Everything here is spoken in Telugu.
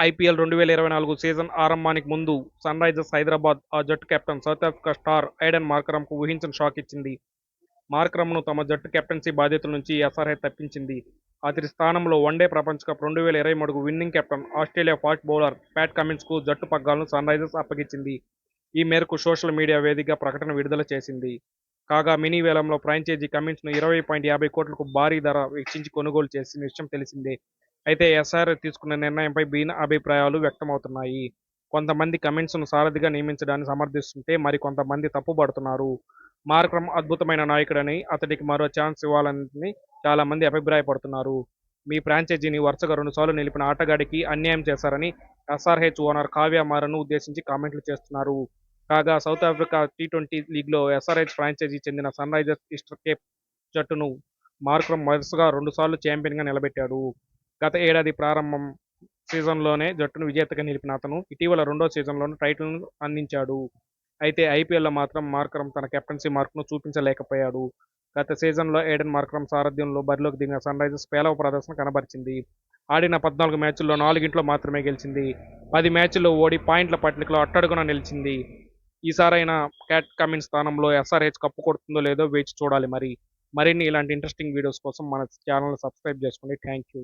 ఐపీఎల్ రెండు వేల ఇరవై నాలుగు సీజన్ ఆరంభానికి ముందు సన్ రైజర్స్ హైదరాబాద్ ఆ జట్టు captain South Africa star Aiden మార్కరంకు ఊహించిన షాక్ ఇచ్చింది. మార్కరంను తమ జట్టు కెప్టెన్సీ బాధ్యతల నుంచి ఎస్ఆర్ఐ తప్పించింది. అతడి స్థానంలో వన్డే ప్రపంచ కప్ రెండు వేల ఇరవై మూడుకు winning captain Australia fast bowler Pat కమిన్స్కు జట్టు పగ్గాలను సన్ రైజర్స్ అప్పగించింది. ఈ మేరకు సోషల్ మీడియా వేదికగా ప్రకటన విడుదల చేసింది. కాగా మినీ వేలంలో ఫ్రాంచైజీ కమిన్స్ను ఇరవై పాయింట్ యాభై కోట్లకు భారీ ధర వెచ్చించి కొనుగోలు చేసిన విషయం తెలిసిందే. అయితే ఎస్ఆర్ తీసుకున్న నిర్ణయంపై భిన్న అభిప్రాయాలు వ్యక్తమవుతున్నాయి. కొంతమంది కమెంట్స్ను సారథిగా నియమించడాన్ని సమర్థిస్తుంటే మరి కొంతమంది తప్పుపడుతున్నారు. మార్క్రమ్ అద్భుతమైన నాయకుడని అతడికి మరో ఛాన్స్ ఇవ్వాలని చాలామంది అభిప్రాయపడుతున్నారు. మీ ఫ్రాంచైజీని వరుసగా రెండుసార్లు నిలిపిన ఆటగాడికి అన్యాయం చేశారని ఎస్ఆర్హెచ్ ఓనర్ కావ్య మారను ఉద్దేశించి కామెంట్లు చేస్తున్నారు. కాగా సౌత్ ఆఫ్రికా టీ ట్వంటీ లీగ్లో ఎస్ఆర్హెచ్ ఫ్రాంచైజీ చెందిన సన్ రైజర్స్ ఈస్టర్ కేప్ జట్టును మార్క్రమ్ వరుసగా రెండుసార్లు ఛాంపియన్గా నిలబెట్టాడు. గత ఏడాది ప్రారంభం సీజన్లోనే జట్టును విజేతగా నిలిపిన అతను ఇటీవల రెండో సీజన్లోనూ టైటిల్ను అందించాడు. అయితే ఐపీఎల్లో మాత్రం మార్కరం తన కెప్టెన్సీ మార్క్ను చూపించలేకపోయాడు. గత సీజన్లో ఏడెన్ మార్కరం సారథ్యంలో బరిలోకి దిగిన సన్ రైజర్స్ పేలవ ప్రదర్శన కనబరిచింది. ఆడిన పద్నాలుగు మ్యాచ్ల్లో నాలుగింట్లో మాత్రమే గెలిచింది. పది మ్యాచ్ల్లో ఓడి పాయింట్ల పట్టికలో అట్టడుగున నిలిచింది. ఈసారైనా క్యాట్ కమిన్ స్థానంలో ఎస్ఆర్హెచ్ కప్పు కొడుతుందో లేదో వేచి చూడాలి మరి. మరిన్ని ఇలాంటి ఇంట్రెస్టింగ్ వీడియోస్ కోసం మన ఛానల్ సబ్స్క్రైబ్ చేసుకోండి థ్యాంక్ యూ